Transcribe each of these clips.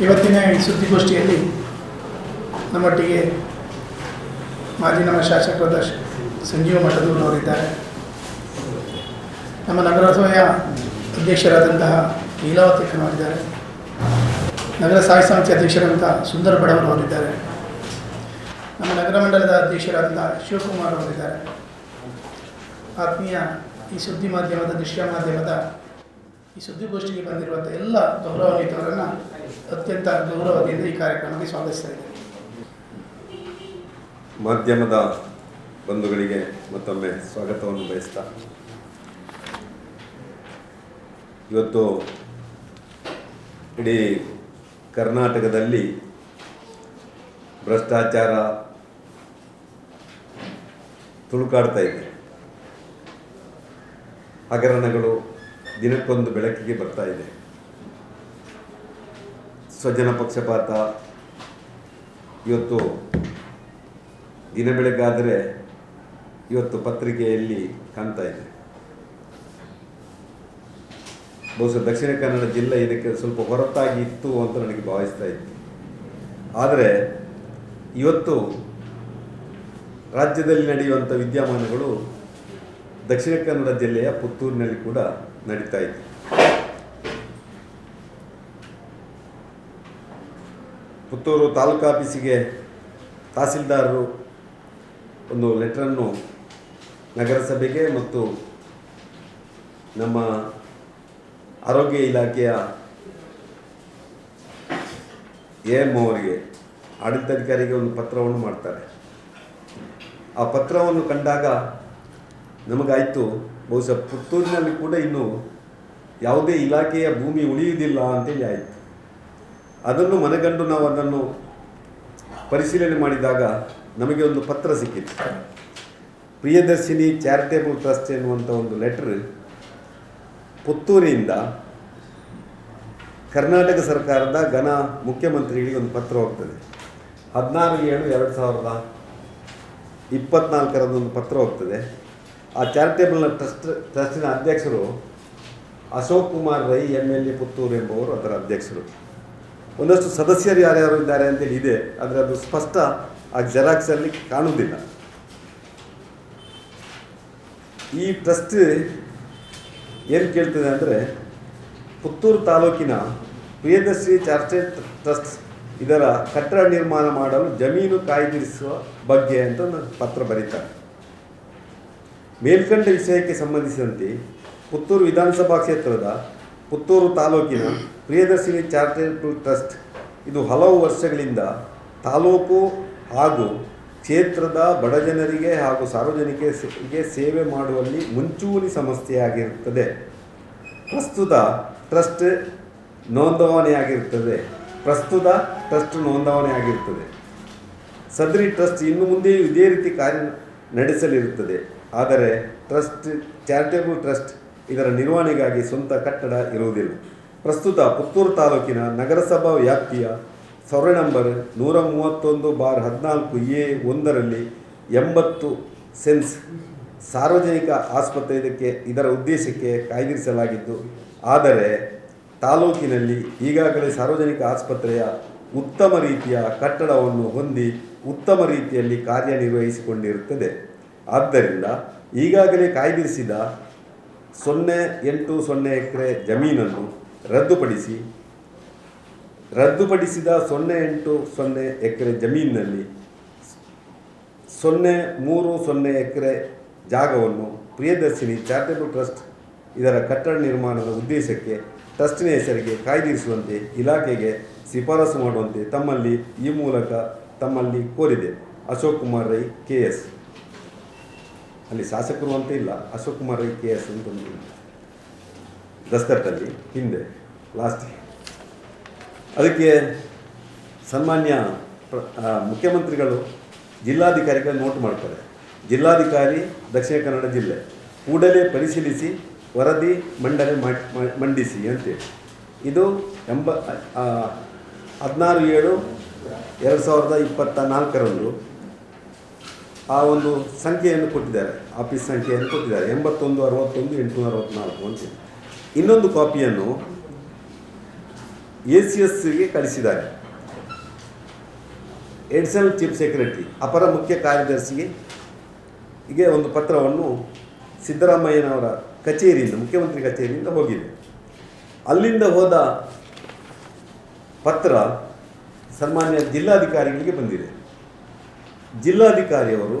ಇವತ್ತಿನ ಸುದ್ದಿಗೋಷ್ಠಿಯಲ್ಲಿ ನಮ್ಮೊಟ್ಟಿಗೆ ಮಾಜಿ ನಮ್ಮ ಶಾಸಕರಾದ ಸಂಜೀವ ಮಠದೂರು ಅವರಿದ್ದಾರೆ ನಮ್ಮ ನಗರಸಭೆಯ ಅಧ್ಯಕ್ಷರಾದಂತಹ ಲೀಲಾವತಿ ಅವರಿದ್ದಾರೆ ನಗರ ಸಾಹಿತ್ಯ ಸಮಿತಿ ಅಧ್ಯಕ್ಷರಾದಂಥ ಸುಂದರ ಬಡವರವರಿದ್ದಾರೆ ನಮ್ಮ ನಗರ ಮಂಡಲದ ಅಧ್ಯಕ್ಷರಾದಂಥ ಶಿವಕುಮಾರ್ ಅವರಿದ್ದಾರೆ ಆತ್ಮೀಯ ಈ ಸುದ್ದಿ ಮಾಧ್ಯಮದ, ದೃಶ್ಯ ಮಾಧ್ಯಮದ ಈ ಸುದ್ದಿಗೋಷ್ಠಿಗೆ ಬಂದಿರುವಂಥ ಎಲ್ಲ ಗೌರವಾನ್ವಿತವರನ್ನು ಅತ್ಯಂತ ಗೌರವದಿಂದ ಈ ಕಾರ್ಯಕ್ರಮಕ್ಕೆ ಸ್ವಾಗತಿಸ್ತಾ ಮಾಧ್ಯಮದ ಬಂಧುಗಳಿಗೆ ಮತ್ತೊಮ್ಮೆ ಸ್ವಾಗತವನ್ನು ಬಯಸ್ತಾ ಇವತ್ತು ಇಡೀ ಕರ್ನಾಟಕದಲ್ಲಿ ಭ್ರಷ್ಟಾಚಾರ ತುಳುಕಾಡ್ತಾ ಇದೆ. ಹಗರಣಗಳು ದಿನಕ್ಕೊಂದು ಬೆಳಕಿಗೆ ಬರ್ತಾ ಇದೆ. ಸ್ವಜನ ಪಕ್ಷಪಾತ. ಇವತ್ತು ದಿನ ಬೆಳಗಾದರೆ ಇವತ್ತು ಪತ್ರಿಕೆಯಲ್ಲಿ ಕಾಣ್ತಾ ಇದೆ. ಬಹುಶಃ ದಕ್ಷಿಣ ಕನ್ನಡ ಜಿಲ್ಲೆ ಇದಕ್ಕೆ ಸ್ವಲ್ಪ ಹೊರತಾಗಿ ಇತ್ತು ಅಂತ ನನಗೆ ಭಾವಿಸ್ತಾ ಇತ್ತು. ಆದರೆ ಇವತ್ತು ರಾಜ್ಯದಲ್ಲಿ ನಡೆಯುವಂಥ ವಿದ್ಯಮಾನಗಳು ದಕ್ಷಿಣ ಕನ್ನಡ ಜಿಲ್ಲೆಯ ಪುತ್ತೂರಿನಲ್ಲಿ ಕೂಡ ನಡೀತಾ ಇದೆ. ಪುತ್ತೂರು ತಾಲೂಕು ಆಫೀಸಿಗೆ ತಹಸೀಲ್ದಾರರು ಒಂದು ಲೆಟ್ರನ್ನು ನಗರಸಭೆಗೆ ಮತ್ತು ನಮ್ಮ ಆರೋಗ್ಯ ಇಲಾಖೆಯ ಎ ಎಂ ಅವರಿಗೆ ಆಡಳಿತಾಧಿಕಾರಿಗೆ ಒಂದು ಪತ್ರವನ್ನು ಮಾಡ್ತಾರೆ. ಆ ಪತ್ರವನ್ನು ಕಂಡಾಗ ನಮಗಾಯಿತು ಬಹುಶಃ ಪುತ್ತೂರಿನಲ್ಲಿ ಕೂಡ ಇನ್ನು ಯಾವುದೇ ಇಲಾಖೆಯ ಭೂಮಿ ಉಳಿಯುವುದಿಲ್ಲ ಅಂತೇಳಿ ಆಯಿತು. ಅದನ್ನು ಮನಗಂಡು ನಾವು ಅದನ್ನು ಪರಿಶೀಲನೆ ಮಾಡಿದಾಗ ನಮಗೆ ಒಂದು ಪತ್ರ ಸಿಕ್ಕಿತ್ತು ಪ್ರಿಯದರ್ಶಿನಿ ಚಾರಿಟೇಬಲ್ ಟ್ರಸ್ಟ್ ಎನ್ನುವಂಥ ಒಂದು ಲೆಟ್ರ್ ಪುತ್ತೂರಿನಿಂದ ಕರ್ನಾಟಕ ಸರ್ಕಾರದ ಘನ ಮುಖ್ಯಮಂತ್ರಿಗಳಿಗೆ ಒಂದು ಪತ್ರ ಹೋಗ್ತದೆ. ಹದಿನಾರು ಏಳು ಎರಡು ಸಾವಿರದ ಒಂದು ಪತ್ರ ಹೋಗ್ತದೆ. ಆ ಚಾರಿಟೇಬಲ್ನ ಟ್ರಸ್ಟ್ ಟ್ರಸ್ಟಿನ ಅಧ್ಯಕ್ಷರು Ashok Kumar Rai M L A Puttur ಎಂಬುವರು ಅದರ ಅಧ್ಯಕ್ಷರು. ಒಂದಷ್ಟು ಸದಸ್ಯರು ಯಾರ್ಯಾರು ಇದ್ದಾರೆ ಅಂತೇಳಿ ಇದೆ, ಆದರೆ ಅದು ಸ್ಪಷ್ಟ ಆ ಜೆರಾಕ್ಸಲ್ಲಿ ಕಾಣುವುದಿಲ್ಲ. ಈ ಟ್ರಸ್ಟ್ ಏನು ಕೇಳ್ತದೆ ಅಂದರೆ, ಪುತ್ತೂರು ತಾಲೂಕಿನ ಪ್ರಿಯದರ್ಶಿ ಚಾರ್ಟೆಡ್ ಟ್ರಸ್ಟ್ ಇದರ ಕಟ್ಟಡ ನಿರ್ಮಾಣ ಮಾಡಲು ಜಮೀನು ಕಾಯ್ದಿರಿಸುವ ಬಗ್ಗೆ ಅಂತ ಒಂದು ಪತ್ರ ಬರೀತಾರೆ. ಮೇಲ್ಕಂಡ ವಿಷಯಕ್ಕೆ ಸಂಬಂಧಿಸಿದಂತೆ ಪುತ್ತೂರು ವಿಧಾನಸಭಾ ಕ್ಷೇತ್ರದ ಪುತ್ತೂರು ತಾಲೂಕಿನ ಪ್ರಿಯದರ್ಶಿನಿ ಚಾರಿಟೇಬಲ್ ಟ್ರಸ್ಟ್ ಇದು ಹಲವು ವರ್ಷಗಳಿಂದ ತಾಲೂಕು ಹಾಗೂ ಕ್ಷೇತ್ರದ ಬಡಜನರಿಗೆ ಹಾಗೂ ಸಾರ್ವಜನಿಕರಿಗೆ ಸೇವೆ ಮಾಡುವಲ್ಲಿ ಮುಂಚೂಣಿ ಸಮಸ್ಯೆಯಾಗಿರುತ್ತದೆ. ಪ್ರಸ್ತುತ ಟ್ರಸ್ಟ್ ನೋಂದಾವಣೆಯಾಗಿರುತ್ತದೆ. ಪ್ರಸ್ತುತ ಟ್ರಸ್ಟ್ ನೋಂದಾವಣೆಯಾಗಿರುತ್ತದೆ. ಸದ್ರಿ ಟ್ರಸ್ಟ್ ಇನ್ನು ಮುಂದೆಯೂ ಇದೇ ರೀತಿ ಕಾರ್ಯ ನಡೆಸಲಿರುತ್ತದೆ. ಆದರೆ ಟ್ರಸ್ಟ್, ಚಾರಿಟೇಬಲ್ ಟ್ರಸ್ಟ್ ಇದರ ನಿರ್ವಹಣೆಗಾಗಿ ಸ್ವಂತ ಕಟ್ಟಡ ಇರುವುದಿಲ್ಲ. ಪ್ರಸ್ತುತ ಪುತ್ತೂರು ತಾಲೂಕಿನ ನಗರಸಭಾ ವ್ಯಾಪ್ತಿಯ ಸೊರೆ ನಂಬರ್ ನೂರ ಮೂವತ್ತೊಂದು ಬಾರ್ ಹದಿನಾಲ್ಕು ಎ ಒಂದರಲ್ಲಿ ಎಂಬತ್ತು ಸೆನ್ಸ್ ಸಾರ್ವಜನಿಕ ಆಸ್ಪತ್ರೆ ಇದಕ್ಕೆ ಇದರ ಉದ್ದೇಶಕ್ಕೆ ಕಾಯ್ದಿರಿಸಲಾಗಿದ್ದು ಆದರೆ ತಾಲೂಕಿನಲ್ಲಿ ಈಗಾಗಲೇ ಸಾರ್ವಜನಿಕ ಆಸ್ಪತ್ರೆಯ ಉತ್ತಮ ರೀತಿಯ ಕಟ್ಟಡವನ್ನು ಹೊಂದಿ ಉತ್ತಮ ರೀತಿಯಲ್ಲಿ ಕಾರ್ಯನಿರ್ವಹಿಸಿಕೊಂಡಿರುತ್ತದೆ. ಆದ್ದರಿಂದ ಈಗಾಗಲೇ ಕಾಯ್ದಿರಿಸಿದ ಸೊನ್ನೆ ಎಂಟು ಸೊನ್ನೆ ಎಕರೆ ಜಮೀನನ್ನು ರದ್ದುಪಡಿಸಿ, ರದ್ದುಪಡಿಸಿದ ಸೊನ್ನೆ ಎಂಟು ಸೊನ್ನೆ ಎಕರೆ ಜಮೀನಿನಲ್ಲಿ ಸೊನ್ನೆ ಮೂರು ಸೊನ್ನೆ ಎಕರೆ ಜಾಗವನ್ನು ಪ್ರಿಯದರ್ಶಿನಿ ಚಾರಿಟೇಬಲ್ ಟ್ರಸ್ಟ್ ಇದರ ಕಟ್ಟಡ ನಿರ್ಮಾಣದ ಉದ್ದೇಶಕ್ಕೆ ಟ್ರಸ್ಟಿನ ಹೆಸರಿಗೆ ಕಾಯ್ದಿರಿಸುವಂತೆ ಇಲಾಖೆಗೆ ಶಿಫಾರಸು ಮಾಡುವಂತೆ ತಮ್ಮಲ್ಲಿ ಈ ಮೂಲಕ ತಮ್ಮಲ್ಲಿ ಕೋರಿದೆ. Ashok Kumar Rai, K S. ಅಲ್ಲಿ ಶಾಸಕರು ಅಂತ ಇಲ್ಲ, ಅಶೋಕ್ ಕುಮಾರ್ ಕೆ ಎಸ್ ಅಂತ ಒಂದು ಹಿಂದೆ ಲಾಸ್ಟ್ ಅದಕ್ಕೆ ಸನ್ಮಾನ್ಯ ಮುಖ್ಯಮಂತ್ರಿಗಳು ಜಿಲ್ಲಾಧಿಕಾರಿಗಳು ನೋಟ್ ಮಾಡ್ತಾರೆ. ಜಿಲ್ಲಾಧಿಕಾರಿ ದಕ್ಷಿಣ ಕನ್ನಡ ಜಿಲ್ಲೆ, ಕೂಡಲೇ ಪರಿಶೀಲಿಸಿ, ವರದಿ ಮಂಡನೆ ಮಂಡಿಸಿ ಅಂತೇಳಿ. ಇದು ಎಂಬ ಹದಿನಾರು ಏಳು, ಎರಡು ಸಾವಿರದ ಇಪ್ಪತ್ತ ನಾಲ್ಕರಂದು ಆ ಒಂದು ಸಂಖ್ಯೆಯನ್ನು ಕೊಟ್ಟಿದ್ದಾರೆ ಆಫೀಸ್ ಸಂಖ್ಯೆಯನ್ನು ಕೊಟ್ಟಿದ್ದಾರೆ. ಎಂಬತ್ತೊಂದು, ಅರವತ್ತೊಂದು, ಎಂಟುನೂರ ಅರವತ್ತ್ನಾಲ್ಕು ಅಂತ. ಇನ್ನೊಂದು ಕಾಪಿಯನ್ನು ಎ ಸಿ ಎಸ್ಗೆ ಕಳಿಸಿದ್ದಾರೆ. ಎಡಿಷನಲ್ ಚೀಫ್ ಸೆಕ್ರೆಟರಿ ಅಪರ ಮುಖ್ಯ ಕಾರ್ಯದರ್ಶಿಗೆ ಹೀಗೆ ಒಂದು ಪತ್ರವನ್ನು ಸಿದ್ದರಾಮಯ್ಯನವರ ಕಚೇರಿಯಿಂದ, ಮುಖ್ಯಮಂತ್ರಿ ಕಚೇರಿಯಿಂದ ಹೋಗಿದೆ. ಅಲ್ಲಿಂದ ಹೋದ ಪತ್ರ ಸನ್ಮಾನ್ಯ ಜಿಲ್ಲಾಧಿಕಾರಿಗಳಿಗೆ ಬಂದಿದೆ. ಜಿಲ್ಲಾಧಿಕಾರಿಯವರು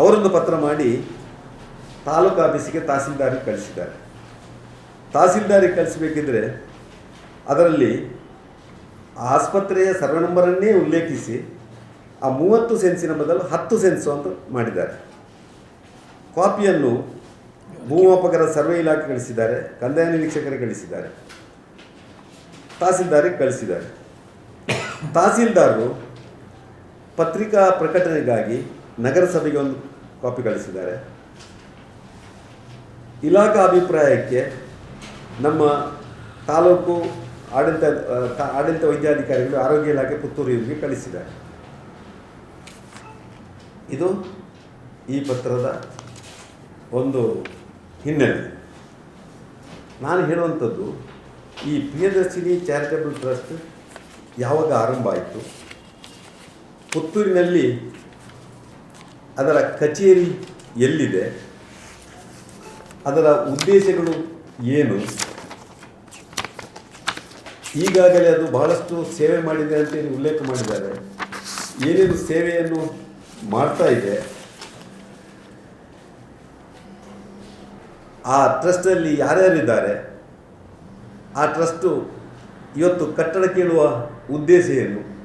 ಅವರೊಂದು ಪತ್ರ ಮಾಡಿ ತಾಲೂಕು ಆಫೀಸಿಗೆ ತಹಸೀಲ್ದಾರಿಗೆ ಕಳಿಸಿದ್ದಾರೆ. ತಹಸೀಲ್ದಾರಿಗೆ ಕಳಿಸಬೇಕಿದ್ರೆ ಅದರಲ್ಲಿ ಆಸ್ಪತ್ರೆಯ ಸರ್ವೆ ನಂಬರನ್ನೇ ಉಲ್ಲೇಖಿಸಿ ಆ ಮೂವತ್ತು ಸೆನ್ಸಿನ ಬದಲು ಹತ್ತು ಸೆನ್ಸು ಅಂತ ಮಾಡಿದ್ದಾರೆ. ಕಾಪಿಯನ್ನು ಭೂಮಾಪಕರ ಸರ್ವೆ ಇಲಾಖೆ ಕಳಿಸಿದ್ದಾರೆ, ಕಂದಾಯ ನಿರೀಕ್ಷಕರಿಗೆ ಕಳಿಸಿದ್ದಾರೆ, ತಹಸೀಲ್ದಾರಿಗೆ ಕಳಿಸಿದ್ದಾರೆ. ತಹಸೀಲ್ದಾರರು ಪತ್ರಿಕಾ ಪ್ರಕಟಣೆಗಾಗಿ ನಗರಸಭೆಗೆ ಒಂದು ಕಾಪಿ ಕಳಿಸಿದ್ದಾರೆ. ಇಲಾಖಾ ಅಭಿಪ್ರಾಯಕ್ಕೆ ನಮ್ಮ ತಾಲೂಕು ಆಡಳಿತ ಆಡಳಿತ ವೈದ್ಯಾಧಿಕಾರಿಗಳು ಆರೋಗ್ಯ ಇಲಾಖೆ ಪುತ್ತೂರು ಇವರಿಗೆ ಕಳಿಸಿದ್ದಾರೆ. ಇದು ಈ ಪತ್ರದ ಒಂದು ಹಿನ್ನೆಲೆ. ನಾನು ಹೇಳುವಂಥದ್ದು, ಈ ಪ್ರಿಯದರ್ಶಿನಿ ಚಾರಿಟಬಲ್ ಟ್ರಸ್ಟ್ ಯಾವಾಗ ಆರಂಭ ಆಯಿತು? ಪುತ್ತೂರಿನಲ್ಲಿ ಅದರ ಕಚೇರಿ ಎಲ್ಲಿದೆ? ಅದರ ಉದ್ದೇಶಗಳು ಏನು? ಈಗಾಗಲೇ ಅದು ಬಹಳಷ್ಟು ಸೇವೆ ಮಾಡಿದೆ ಅಂತೇಳಿ ಉಲ್ಲೇಖ ಮಾಡಿದ್ದಾರೆ. ಏನೇನು ಸೇವೆಯನ್ನು ಮಾಡ್ತಾ ಇದೆ? ಆ ಟ್ರಸ್ಟಲ್ಲಿ ಯಾರ್ಯಾರಿದ್ದಾರೆ? ಆ ಟ್ರಸ್ಟು ಇವತ್ತು ಕಟ್ಟಡ ಕೇಳುವ ಉದ್ದೇಶ ಏನು?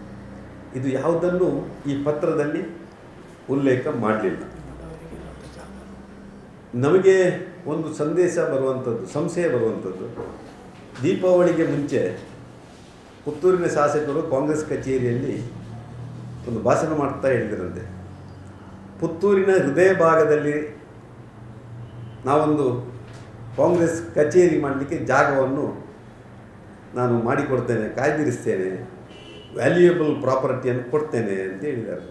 ಇದು ಯಾವುದನ್ನು ಈ ಪತ್ರದಲ್ಲಿ ಉಲ್ಲೇಖ ಮಾಡಲಿಲ್ಲ. ನಮಗೆ ಒಂದು ಸಂದೇಶ ಬರುವಂಥದ್ದು, ಸಂಶಯ ಬರುವಂಥದ್ದು. ದೀಪಾವಳಿಗೆ ಮುಂಚೆ ಪುತ್ತೂರಿನ ಶಾಸಕರು ಕಾಂಗ್ರೆಸ್ ಕಚೇರಿಯಲ್ಲಿ ಒಂದು ಭಾಷಣ ಮಾಡ್ತಾ ಹೇಳಿದರಂತೆ. ಪುತ್ತೂರಿನ ಹೃದಯ ಭಾಗದಲ್ಲಿ ನಾವೊಂದು ಕಾಂಗ್ರೆಸ್ ಕಚೇರಿ ಮಾಡಲಿಕ್ಕೆ ಜಾಗವನ್ನು ನಾನು ಮಾಡಿಕೊಡ್ತೇನೆ, ಕಾಯ್ದಿರಿಸ್ತೇನೆ. ವ್ಯಾಲ್ಯೂಯಬಲ್ ಪ್ರಾಪರ್ಟಿಯನ್ನು ಕೊಡ್ತೇನೆ ಅಂತ ಹೇಳಿದ್ದಾರೆ.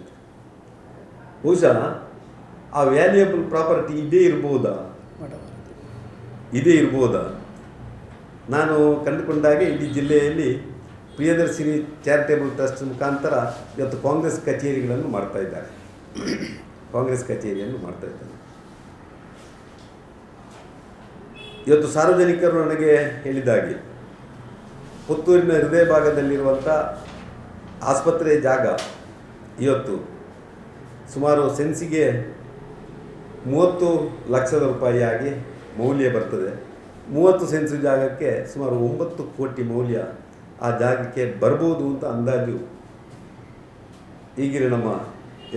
ಬಹುಶಃ ಆ ವ್ಯಾಲ್ಯೂಯಬಲ್ ಪ್ರಾಪರ್ಟಿ ಇದೇ ಇರ್ಬೋದಾ? ಇದೇ ಇರ್ಬೋದಾ? ನಾನು ಕಂಡುಕೊಂಡಾಗೆ ಇಡೀ ಜಿಲ್ಲೆಯಲ್ಲಿ ಪ್ರಿಯದರ್ಶಿನಿ ಚಾರಿಟೇಬಲ್ ಟ್ರಸ್ಟ್ ಮುಖಾಂತರ ಇವತ್ತು ಕಾಂಗ್ರೆಸ್ ಕಚೇರಿಗಳನ್ನು ಮಾಡ್ತಾ ಇದ್ದಾರೆ. ಕಾಂಗ್ರೆಸ್ ಕಚೇರಿಯನ್ನು ಮಾಡ್ತಾ ಇದ್ದಾರೆ. ಇವತ್ತು ಸಾರ್ವಜನಿಕರು ನನಗೆ ಹೇಳಿದಾಗೆ ಪುತ್ತೂರಿನ ಹೃದಯ ಭಾಗದಲ್ಲಿರುವಂಥ ಆಸ್ಪತ್ರೆ ಜಾಗ ಇವತ್ತು ಸುಮಾರು ಸೆನ್ಸಿಗೆ ಮೂವತ್ತು ಲಕ್ಷದ ರೂಪಾಯಿಯಾಗಿ ಮೌಲ್ಯ ಬರ್ತದೆ. ಮೂವತ್ತು ಸೆನ್ಸ್ ಜಾಗಕ್ಕೆ ಸುಮಾರು ಒಂಬತ್ತು ಕೋಟಿ ಮೌಲ್ಯ ಆ ಜಾಗಕ್ಕೆ ಬರ್ಬೋದು ಅಂತ ಅಂದಾಜು ಈಗಿನ ನಮ್ಮ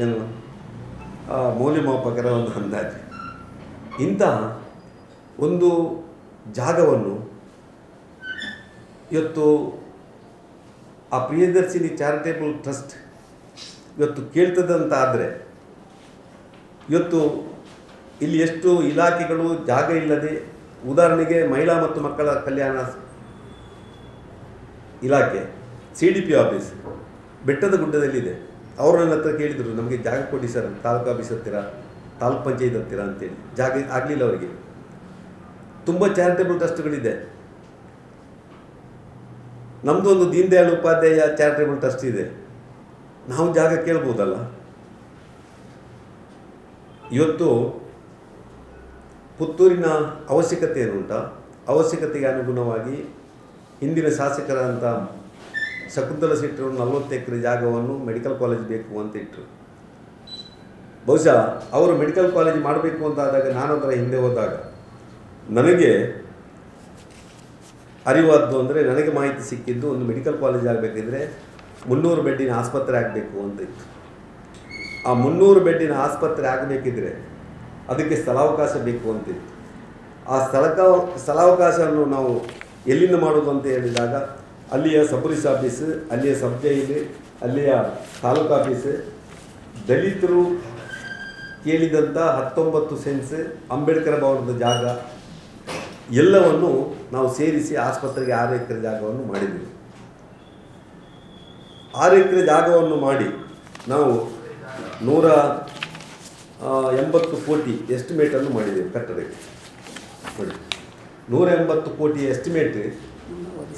ಏನು, ಆ ಮೌಲ್ಯಮಾಪಕರ ಒಂದು ಅಂದಾಜು. ಇಂತಹ ಒಂದು ಜಾಗವನ್ನು ಇವತ್ತು ಆ ಪ್ರಿಯದರ್ಶಿನಿ ಚಾರಿಟೇಬಲ್ ಟ್ರಸ್ಟ್ ಇವತ್ತು ಕೇಳ್ತದಂತ ಆದರೆ ಇವತ್ತು ಇಲ್ಲಿ ಎಷ್ಟು ಇಲಾಖೆಗಳು ಜಾಗ ಇಲ್ಲದೆ, ಉದಾಹರಣೆಗೆ ಮಹಿಳಾ ಮತ್ತು ಮಕ್ಕಳ ಕಲ್ಯಾಣ ಇಲಾಖೆ, ಸಿ ಡಿ ಪಿ ಆಫೀಸ್, ಬೆಟ್ಟದ ಗುಡ್ಡದಲ್ಲಿದೆ. ಅವರು ನನ್ನ ಹತ್ರ ಕೇಳಿದರು, ನಮಗೆ ಜಾಗ ಕೊಡಿ ಸರ್, ತಾಲೂಕು ಆಫೀಸ್ ಹತ್ತಿರ, ತಾಲೂಕ್ ಪಂಚಾಯತ್ ಹತ್ತಿರ ಅಂತೇಳಿ. ಜಾಗ ಆಗಲಿಲ್ಲ ಅವರಿಗೆ. ತುಂಬ ಚಾರಿಟೇಬಲ್ ಟ್ರಸ್ಟ್ಗಳಿದೆ. ನಮ್ಮದು ಒಂದು ದೀನ್ ದಯಾಳ್ ಉಪಾಧ್ಯಾಯ ಚಾರಿಟೇಬಲ್ ಟ್ರಸ್ಟ್ ಇದೆ. ನಾವು ಜಾಗ ಕೇಳ್ಬೋದಲ್ಲ? ಇವತ್ತು ಪುತ್ತೂರಿನ ಅವಶ್ಯಕತೆ ಏನುಂಟ? ಅವಶ್ಯಕತೆಗೆ ಅನುಗುಣವಾಗಿ ಹಿಂದಿನ ಶಾಸಕರಾದಂಥ ಶಕುಂತಲ ಶೆಟ್ಟರು ನಲವತ್ತು ಎಕರೆ ಜಾಗವನ್ನು ಮೆಡಿಕಲ್ ಕಾಲೇಜ್ ಬೇಕು ಅಂತ ಇಟ್ಟರು ಬಹುಶಃ ಅವರು ಮೆಡಿಕಲ್ ಕಾಲೇಜ್ ಮಾಡಬೇಕು ಅಂತ ಆದಾಗ ನಾನು ಅದರ ಹಿಂದೆ ಹೋದಾಗ ನನಗೆ ಅರಿವಾದ್ದು ಅಂದರೆ ನನಗೆ ಮಾಹಿತಿ ಸಿಕ್ಕಿದ್ದು ಒಂದು ಮೆಡಿಕಲ್ ಕಾಲೇಜ್ ಆಗಬೇಕಿದ್ರೆ ಮುನ್ನೂರು ಬೆಡ್ಡಿನ ಆಸ್ಪತ್ರೆ ಆಗಬೇಕು ಅಂತ ಇತ್ತು. ಆ ಮುನ್ನೂರು ಬೆಡ್ಡಿನ ಆಸ್ಪತ್ರೆ ಆಗಬೇಕಿದ್ರೆ ಅದಕ್ಕೆ ಸ್ಥಳಾವಕಾಶ ಬೇಕು ಅಂತಿತ್ತು ಆ ಸ್ಥಳಕ, ಸ್ಥಳಾವಕಾಶವನ್ನು ನಾವು ಎಲ್ಲಿಂದ ಮಾಡೋದು ಅಂತ ಹೇಳಿದಾಗ ಅಲ್ಲಿಯ ಸಬ್ರಿಸ್ ಆಫೀಸ್, ಅಲ್ಲಿಯ ಸಬ್ ಜೈಲು, ಅಲ್ಲಿಯ ತಾಲೂಕು ಆಫೀಸ್, ದಲಿತರು ಕೇಳಿದಂಥ ಹತ್ತೊಂಬತ್ತು ಸೆನ್ಸ್ ಅಂಬೇಡ್ಕರ್ ಭವನದ ಜಾಗ ಎಲ್ಲವನ್ನು ನಾವು ಸೇರಿಸಿ ಆಸ್ಪತ್ರೆಗೆ ಆರು ಎಕರೆ ಜಾಗವನ್ನು ಮಾಡಿದ್ದೀವಿ ಆರು ಎಕರೆ ಜಾಗವನ್ನು ಮಾಡಿ ನಾವು ನೂರ ಎಂಬತ್ತು ಕೋಟಿ ಎಸ್ಟಿಮೇಟನ್ನು ಮಾಡಿದ್ದೇವೆ ಕಟ್ಟಡಕ್ಕೆ. ನೋಡಿ, ನೂರ ಎಂಬತ್ತು ಕೋಟಿ ಎಸ್ಟಿಮೇಟ್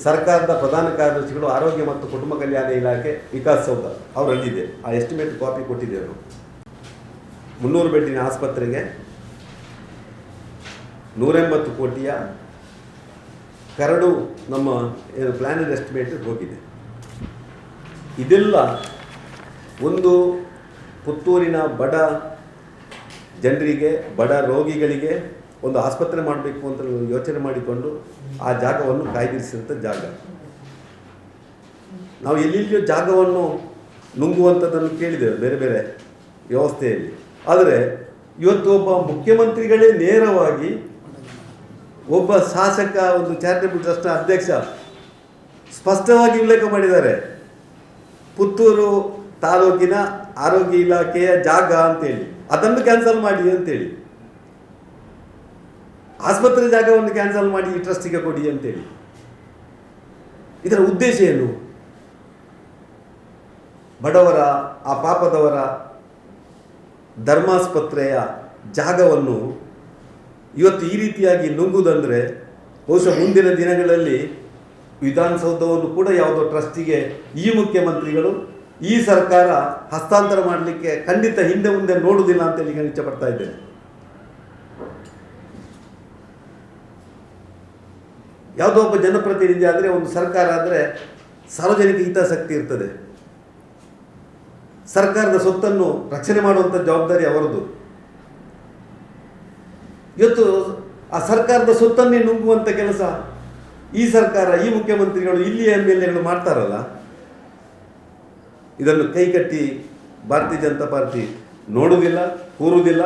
ಸರ್ಕಾರದ ಪ್ರಧಾನ ಕಾರ್ಯದರ್ಶಿಗಳು, ಆರೋಗ್ಯ ಮತ್ತು ಕುಟುಂಬ ಕಲ್ಯಾಣ ಇಲಾಖೆ ವಿಕಾಸ್ ಸೌಧ ಅವರಲ್ಲಿದೆ. ಆ ಎಸ್ಟಿಮೇಟ್ ಕಾಪಿ ಕೊಟ್ಟಿದ್ದೇವೆ ನಾವು ಮುನ್ನೂರು ಬೆಡ್ಡಿನ ಆಸ್ಪತ್ರೆಗೆ ನೂರೆಂಬತ್ತು ಕೋಟಿಯ ಕರಡು ನಮ್ಮ ಏನು ಪ್ಲಾನರ್ ಎಸ್ಟಿಮೇಟ್ ಹೋಗಿದೆ. ಇದೆಲ್ಲ ಒಂದು ಪುತ್ತೂರಿನ ಬಡ ಜನರಿಗೆ, ಬಡ ರೋಗಿಗಳಿಗೆ ಒಂದು ಆಸ್ಪತ್ರೆ ಮಾಡಬೇಕು ಅಂತ ಯೋಚನೆ ಮಾಡಿಕೊಂಡು ಆ ಜಾಗವನ್ನು ಕಾಯ್ದಿರಿಸಿದಂಥ ಜಾಗ. ನಾವು ಎಲ್ಲೆಲ್ಲಿಯೋ ಜಾಗವನ್ನು ನುಂಗುವಂಥದ್ದನ್ನು ಕೇಳಿದ್ದೇವೆ, ಬೇರೆ ಬೇರೆ ವ್ಯವಸ್ಥೆಯಲ್ಲಿ. ಆದರೆ ಇವತ್ತು ಒಬ್ಬ ಮುಖ್ಯಮಂತ್ರಿಗಳೇ ನೇರವಾಗಿ ಒಬ್ಬ ಶಾಸಕ, ಒಂದು ಚಾರಿಟೇಬಲ್ ಟ್ರಸ್ಟ್ನ ಅಧ್ಯಕ್ಷ ಸ್ಪಷ್ಟವಾಗಿ ಉಲ್ಲೇಖ ಮಾಡಿದ್ದಾರೆ. ಪುತ್ತೂರು ತಾಲೂಕಿನ ಆರೋಗ್ಯ ಇಲಾಖೆಯ ಜಾಗ ಅಂತೇಳಿ, ಅದನ್ನು ಕ್ಯಾನ್ಸಲ್ ಮಾಡಿ ಅಂತೇಳಿ. ಆಸ್ಪತ್ರೆ ಜಾಗವನ್ನು ಕ್ಯಾನ್ಸಲ್ ಮಾಡಿ ಈ ಟ್ರಸ್ಟಿಗೆ ಕೊಡಿ ಅಂತೇಳಿ. ಇದರ ಉದ್ದೇಶ ಏನು? ಬಡವರ, ಆ ಪಾಪದವರ ಧರ್ಮಾಸ್ಪತ್ರೆಯ ಜಾಗವನ್ನು ಇವತ್ತು ಈ ರೀತಿಯಾಗಿ ನುಂಗುವುದಂದರೆ ಬಹುಶಃ ಮುಂದಿನ ದಿನಗಳಲ್ಲಿ ವಿಧಾನಸೌಧವನ್ನು ಕೂಡ ಯಾವುದೋ ಟ್ರಸ್ಟಿಗೆ ಈ ಮುಖ್ಯಮಂತ್ರಿಗಳು, ಈ ಸರ್ಕಾರ ಹಸ್ತಾಂತರ ಮಾಡಲಿಕ್ಕೆ ಖಂಡಿತ ಹಿಂದೆ ಮುಂದೆ ನೋಡುವುದಿಲ್ಲ ಅಂತೇಳಿ ಈಗ ಇಚ್ಛಪಡ್ತಾ ಇದ್ದೇನೆ. ಯಾವುದೋ ಒಬ್ಬ ಜನಪ್ರತಿನಿಧಿ ಆದರೆ, ಒಂದು ಸರ್ಕಾರ ಆದರೆ ಸಾರ್ವಜನಿಕ ಹಿತಾಸಕ್ತಿ ಇರ್ತದೆ. ಸರ್ಕಾರದ ಸೊತ್ತನ್ನು ರಕ್ಷಣೆ ಮಾಡುವಂಥ ಜವಾಬ್ದಾರಿ ಅವರದು. ಇವತ್ತು ಆ ಸರ್ಕಾರದ ಸೊತ್ತನ್ನೇ ನುಂಗುವಂಥ ಕೆಲಸ ಈ ಸರ್ಕಾರ, ಈ ಮುಖ್ಯಮಂತ್ರಿಗಳು, ಇಲ್ಲಿ ಎಂ ಎಲ್ ಎಗಳು ಮಾಡ್ತಾರಲ್ಲ, ಇದನ್ನು ಕೈಕಟ್ಟಿ ಭಾರತೀಯ ಜನತಾ ಪಾರ್ಟಿ ನೋಡುವುದಿಲ್ಲ, ಕೂರುವುದಿಲ್ಲ.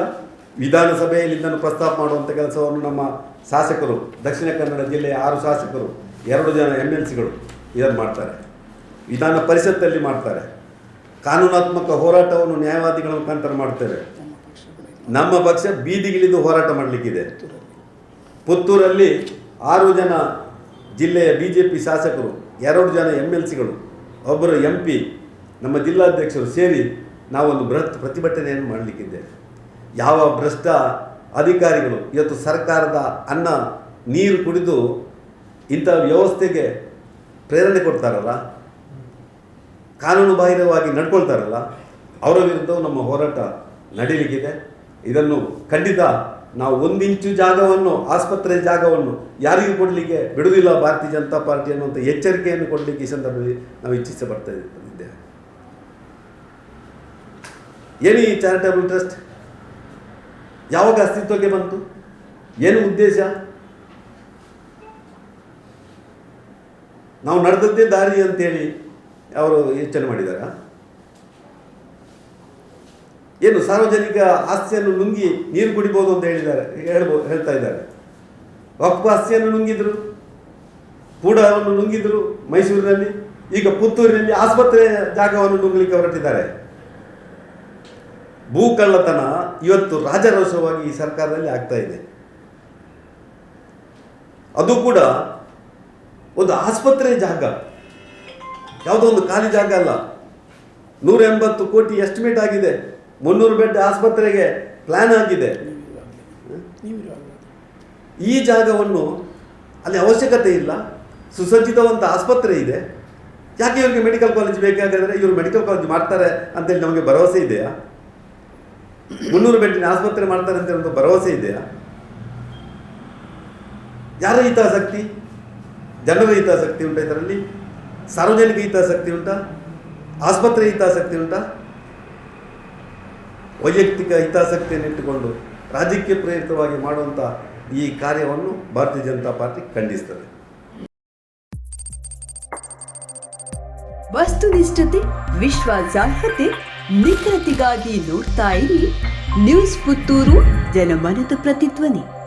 ವಿಧಾನಸಭೆಯಲ್ಲಿ ಇದನ್ನು ಪ್ರಸ್ತಾಪ ಮಾಡುವಂಥ ಕೆಲಸವನ್ನು ನಮ್ಮ ಶಾಸಕರು, ದಕ್ಷಿಣ ಕನ್ನಡ ಜಿಲ್ಲೆಯ ಆರು ಶಾಸಕರು, ಎರಡು ಜನ ಎಂ ಎಲ್ ಸಿಗಳು ಇದನ್ನು ಮಾಡ್ತಾರೆ. ವಿಧಾನ ಪರಿಷತ್ತಲ್ಲಿ ಮಾಡ್ತಾರೆ. ಕಾನೂನಾತ್ಮಕ ಹೋರಾಟವನ್ನು ನ್ಯಾಯವಾದಿಗಳ ಮುಖಾಂತರ ಮಾಡ್ತೇವೆ ನಮ್ಮ ಪಕ್ಷ ಬೀದಿಗಿಳಿದು ಹೋರಾಟ ಮಾಡಲಿಕ್ಕಿದೆ. ಪುತ್ತೂರಲ್ಲಿ. ಪುತ್ತೂರಲ್ಲಿ ಆರು ಜನ ಜಿಲ್ಲೆಯ ಬಿ ಜೆ ಪಿ ಶಾಸಕರು, ಎರಡು ಜನ ಎಂ ಎಲ್ ಸಿಗಳು ಒಬ್ಬರು ಎಂ ಪಿ ನಮ್ಮ ಜಿಲ್ಲಾಧ್ಯಕ್ಷರು ಸೇರಿ ನಾವೊಂದು ಬೃಹತ್ ಪ್ರತಿಭಟನೆಯನ್ನು ಮಾಡಲಿಕ್ಕಿದ್ದೇವೆ ಯಾವ ಭ್ರಷ್ಟ ಅಧಿಕಾರಿಗಳು ಇವತ್ತು ಸರ್ಕಾರದ ಅನ್ನ, ನೀರು ಕುಡಿದು ಇಂಥ ವ್ಯವಸ್ಥೆಗೆ ಪ್ರೇರಣೆ ಕೊಡ್ತಾರಲ್ಲ? ಕಾನೂನು ಬಾಹಿರವಾಗಿ ನಡ್ಕೊಳ್ತಾರಲ್ಲ? ಅವರ ವಿರುದ್ಧವೂ ನಮ್ಮ ಹೋರಾಟ ನಡೀಲಿಕ್ಕಿದೆ. ಇದನ್ನು ಖಂಡಿತ ನಾವು ಒಂದಿಂಚು ಜಾಗವನ್ನು, ಆಸ್ಪತ್ರೆ ಜಾಗವನ್ನು ಯಾರಿಗೂ ಕೊಡಲಿಕ್ಕೆ ಬಿಡುವುದಿಲ್ಲ ಭಾರತೀಯ ಜನತಾ ಪಾರ್ಟಿ ಅನ್ನುವಂಥ ಎಚ್ಚರಿಕೆಯನ್ನು ಕೊಡಲಿಕ್ಕೆ ಈ ಸಂದರ್ಭದಲ್ಲಿ ನಾವು ಇಚ್ಛಿಸ ಬರ್ತಾ ಇದ್ದೇವೆ. ಏನು ಈ ಚಾರಿಟಬಲ್ ಟ್ರಸ್ಟ್ ಯಾವಾಗ ಅಸ್ತಿತ್ವಕ್ಕೆ ಬಂತು? ಏನು ಉದ್ದೇಶ? ನಾವು ನಡೆದದ್ದೇ ದಾರಿ ಅಂತೇಳಿ ಅವರು ಯೋಚನೆ ಮಾಡಿದಾರ? ಏನು ಸಾರ್ವಜನಿಕ ಆಸ್ತಿಯನ್ನು ನುಂಗಿ ನೀರು ಕುಡಿಬೋದು ಅಂತ ಹೇಳಿದ್ದಾರೆ ಹೇಳ್ಬೋದು ಹೇಳ್ತಾ ಇದ್ದಾರೆ. ವಕ್ಫ್ ಆಸ್ತಿಯನ್ನು ನುಂಗಿದ್ರು ಕೂಡವನ್ನು ನುಂಗಿದ್ರು ಮೈಸೂರಿನಲ್ಲಿ, ಈಗ ಪುತ್ತೂರಿನಲ್ಲಿ ಆಸ್ಪತ್ರೆ ಜಾಗವನ್ನು ನುಂಗ್ಲಿಕ್ಕೆ ಹೊರಟಿದ್ದಾರೆ. ಭೂ ಕಳ್ಳತನ ಇವತ್ತು ರಾಜರೋಷವಾಗಿ ಈ ಸರ್ಕಾರದಲ್ಲಿ ಆಗ್ತಾ ಇದೆ. ಅದು ಕೂಡ ಒಂದು ಆಸ್ಪತ್ರೆ ಜಾಗ, ಯಾವುದೋ ಒಂದು ಖಾಲಿ ಜಾಗ ಅಲ್ಲ. ನೂರ ಎಂಬತ್ತು ಕೋಟಿ ಎಸ್ಟಿಮೇಟ್ ಆಗಿದೆ. ಮುನ್ನೂರು ಬೆಡ್ ಆಸ್ಪತ್ರೆಗೆ ಪ್ಲಾನ್ ಆಗಿದೆ. ಈ ಜಾಗವನ್ನು ಅಲ್ಲಿ ಅವಶ್ಯಕತೆ ಇಲ್ಲ. ಸುಸಜ್ಜಿತವಂತ ಆಸ್ಪತ್ರೆ ಇದೆ. ಯಾಕೆ ಇವರಿಗೆ ಮೆಡಿಕಲ್ ಕಾಲೇಜ್ ಬೇಕಾಗಿದ್ರೆ ಇವರು ಮೆಡಿಕಲ್ ಕಾಲೇಜ್ ಮಾಡ್ತಾರೆ ಅಂತೇಳಿ ನಮಗೆ ಭರವಸೆ ಇದೆಯಾ? ಮುನ್ನೂರು ಬೆಡ್ಡಿನ ಆಸ್ಪತ್ರೆ ಮಾಡ್ತಾರೆ ಅಂತ ಒಂದು ಭರವಸೆ ಇದೆಯಾ? ಯಾರ ಹಿತಾಸಕ್ತಿ? ಜನರ ಹಿತಾಸಕ್ತಿ ಉಂಟಾ ಇದರಲ್ಲಿ? ಸಾರ್ವಜನಿಕ ಹಿತಾಸಕ್ತಿ ಉಂಟಾ? ಆಸ್ಪತ್ರೆ ಹಿತಾಸಕ್ತಿ ಉಂಟಾ? ವೈಯಕ್ತಿಕ ಹಿತಾಸಕ್ತಿಯನ್ನಿಟ್ಟುಕೊಂಡು ರಾಜಕೀಯ ಪ್ರೇರಿತವಾಗಿ ಮಾಡುವಂಥ ಈ ಕಾರ್ಯವನ್ನು ಭಾರತೀಯ ಜನತಾ ಪಾರ್ಟಿ ಖಂಡಿಸ್ತದೆ. ವಸ್ತುನಿಷ್ಠತೆ ವಿಶ್ವಾಸಾರ್ಹತೆ ನಿಖರತೆಗಾಗಿ ನೋಡ್ತಾ ಇರಿ. ನ್ಯೂಸ್ ಪುತ್ತೂರು, ಜನಮನದ ಪ್ರತಿಧ್ವನಿ.